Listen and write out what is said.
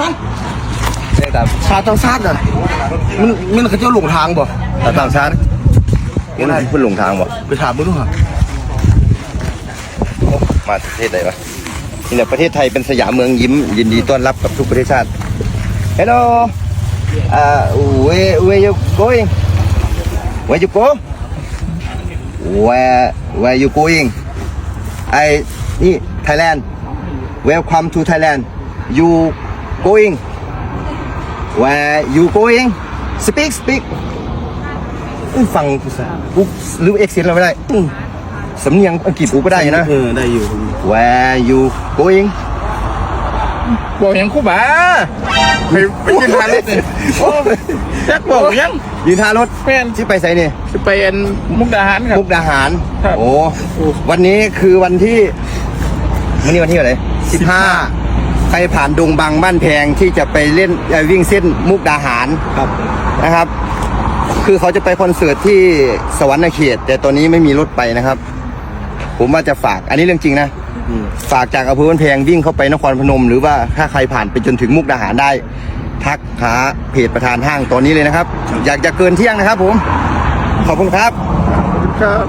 นั้นเนี่ยตามชาต้องซาดอะมันมันเขาจะหลงทางบ่ตามต่างชาติเห็นเพิ่นหลงทางบ่ไปถามมึงดูฮะมาประเทศใดวะนี่แหละประเทศไทยเป็นสยามเมืองยิ้ม ยินดีต้อนรับกับทุกประเทศชาติ Hello อ่า where where you going where you go where where you going I นี่ Thailand welcome to Thailand you going where you going speak speak อื้อฟังกูกูหรือเอ็กเซนเราไม่ได้อื้อสำเนียงอังกฤษกูก็ได้อยู่นะ เออ ได้อยู่ Where you going บอกยังคู่บ้าไปไปกินทานรถเนี่ยโอ้จักบอกยังยืนท่ารถแม่นที่ไปไสนี่จะไปอันมุกดาหารครับ มุกดาหาร ครับโอ้ วันนี้คือวันที่วันนี้วันที่อะไรสิบห้า ใครผ่านดงบางบ้านแพงที่จะไปเล่นเอ่อวิ่งเส้นมุกดาหารครับนะครับ คือเขาจะไปคอนเสิร์ตที่สวรรณเขต แต่ตอนนี้ไม่มีรถไปนะครับ ผมว่าจะฝากอันนี้เรื่องจริงนะฝากจากอำเภอบ้านแพงวิ่งเข้าไปนครพนม หรือว่าถ้าใครผ่านไปจนถึงมุกดาหารได้ ทักหาเพจประธานห้างตอนนี้เลยนะครับ อยากจะเกินเที่ยงนะครับผม ขอบคุณครับ ครับ